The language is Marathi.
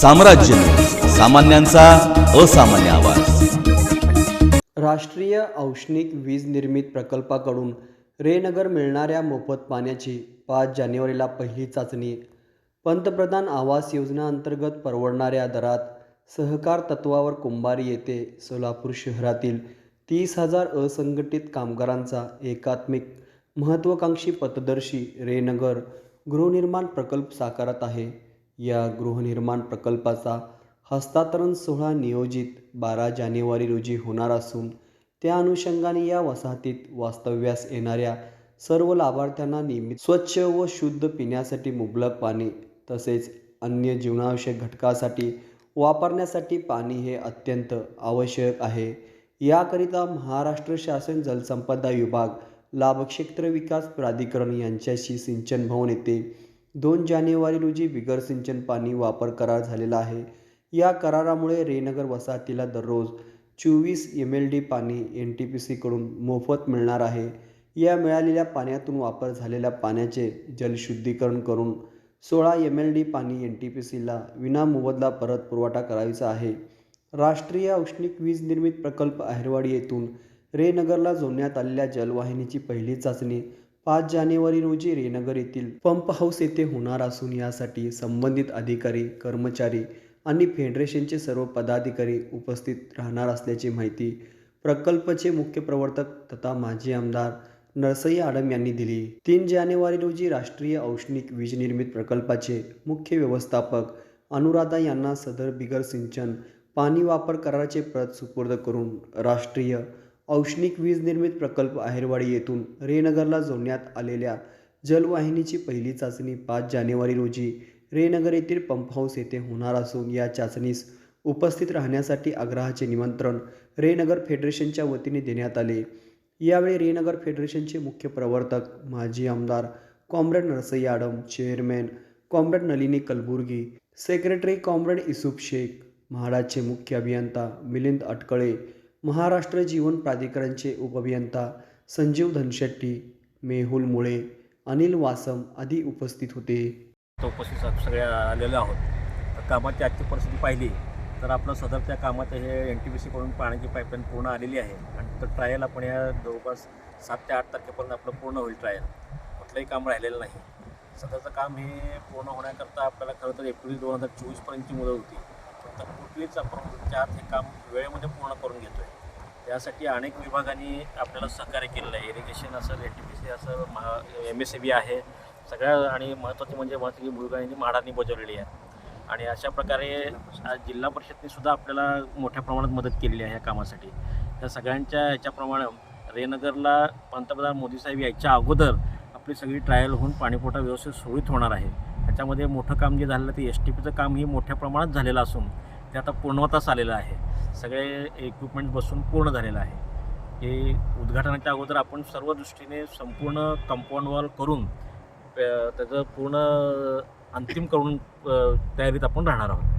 साम्राज्य सामान्यांचा असामान्य आवाज. राष्ट्रीय औष्णिक वीज निर्मित प्रकल्पाकडून रेनगर मिळणाऱ्या मोफत पाण्याची पाच जानेवारीला पहिली चाचणी. पंतप्रधान आवास योजना अंतर्गत परवडणाऱ्या दरात सहकार तत्वावर कुंभारी येथे सोलापूर शहरातील तीस हजार असंघटित कामगारांचा एकात्मिक महत्त्वाकांक्षी पथदर्शी रेनगर गृहनिर्माण प्रकल्प साकारत आहे. या गृहनिर्माण प्रकल्पाचा हस्तांतरण सोहळा नियोजित बारा जानेवारी रोजी होणार असून त्या अनुषंगाने या वसाहतीत वास्तव्यास येणाऱ्या सर्व लाभार्थ्यांना नियमित स्वच्छ व शुद्ध पिण्यासाठी मुबलक पाणी तसेच अन्य जीवनावश्यक घटकासाठी वापरण्यासाठी पाणी हे अत्यंत आवश्यक आहे. याकरिता महाराष्ट्र शासन जलसंपदा विभाग लाभक्षेत्र विकास प्राधिकरण यांच्याशी सिंचन भवन येथे दोन जानेवारी रोजी बिगर सिंचन पाणी वापर करार झालेला आहे. या करारामुळे रेनगर वसाहतीला दररोज चोवीस एम एल डी पाणी एन टी पी सीकडून मोफत मिळणार आहे. या मिळालेल्या पाण्यातून वापर झालेल्या पाण्याचे जलशुद्धीकरण करून सोळा एम एल डी पाणी एन टी पी सीला विनामोबदला परत पुरवठा करायचा आहे. राष्ट्रीय औष्णिक वीज निर्मित प्रकल्प अहिरवाडी येथून रेनगरला जोडण्यात आलेल्या जलवाहिनीची पहिली चाचणी पाच जानेवारी रोजी रेनगर येथील पंप हाऊस येथे होणार असून यासाठी संबंधित अधिकारी कर्मचारी आणि फेडरेशनचे सर्व पदाधिकारी उपस्थित राहणार असल्याची माहिती प्रकल्पचे मुख्य प्रवर्तक तथा माजी आमदार नरसई आडम यांनी दिली. तीन जानेवारी रोजी राष्ट्रीय औष्णिक वीज निर्मित प्रकल्पाचे मुख्य व्यवस्थापक अनुराधा यांना सदर बिगर सिंचन पाणी वापर कराराचे प्रत सुपूर्द करून राष्ट्रीय औष्णिक वीज निर्मित प्रकल्प आहेरवाडी येथून रेनगरला जोडण्यात आलेल्या जलवाहिनीची पहिली चाचणी पाच जानेवारी रोजी रेनगर येथील पंप हाऊस येथे होणार असून या चाचणीस उपस्थित राहण्यासाठी आग्रहाचे निमंत्रण रेनगर फेडरेशनच्या वतीने देण्यात आले. यावेळी रेनगर फेडरेशनचे मुख्य प्रवर्तक माजी आमदार comrade Narsayya Adam chairman comrade Nalini Kalburgi secretary comrade Isuf Shaikh म्हाडाचे मुख्य अभियंता मिलिंद अटकळे महाराष्ट्र जीवन प्राधिकरणचे उपअभियंता संजीव धनशेट्टी मेहुल मुळे अनिल वासम आदी उपस्थित होते. तो उपस्थित सगळ्या आलेलो आहोत. तर कामाची आजची परिस्थिती पाहिली तर आपलं सदर त्या कामात हे एन टी बी सीकडून पाण्याची पाईपलाईन पूर्ण आलेली आहे. आणि तर ट्रायल आपण या जवळपास सात ते आठ तारखेपर्यंत आपलं पूर्ण होईल ट्रायल कुठलंही काम राहिलेलं नाही. सदरचं काम हे पूर्ण होण्याकरता आपल्याला खरं तर एप्रिल दोन हजार चोवीसपर्यंतची मुदत होती. तर कुठलीच आपण त्यात हे काम वेळेमध्ये पूर्ण करून घेतो आहे त्यासाठी अनेक विभागांनी आपल्याला सहकार्य केलेलं आहे. इरिगेशन असेल एन टी पी सी असेल Maha M S C B आहे. सगळ्या आणि महत्त्वाची म्हणजे महत्त्वाची भूमिका यांनी म्हाडांनी बजावलेली आहे. आणि अशा प्रकारे जिल्हा परिषदने सुद्धा आपल्याला मोठ्या प्रमाणात मदत केलेली आहे या कामासाठी. त्या सगळ्यांच्या ह्याच्याप्रमाणे रेनगरला पंतप्रधान मोदी साहेब यायच्या अगोदर आपली सगळी ट्रायल होऊन पाणीपुरवठा व्यवस्थित सुरळीत होणार आहे. त्याच्यामध्ये मोठं काम जे झालेलं ते एस टी पीचं कामही मोठ्या प्रमाणात झालेलं असून ते आता पूर्णवतास आलेलं आहे. सगळे इक्विपमेंट बसून पूर्ण झालेलं आहे. हे उद्घाटनाच्या अगोदर आपण सर्व दृष्टीने संपूर्ण कंपाऊंड वॉल करून त्याचं पूर्ण अंतिम करून तयारीत आपण राहणार आहोत.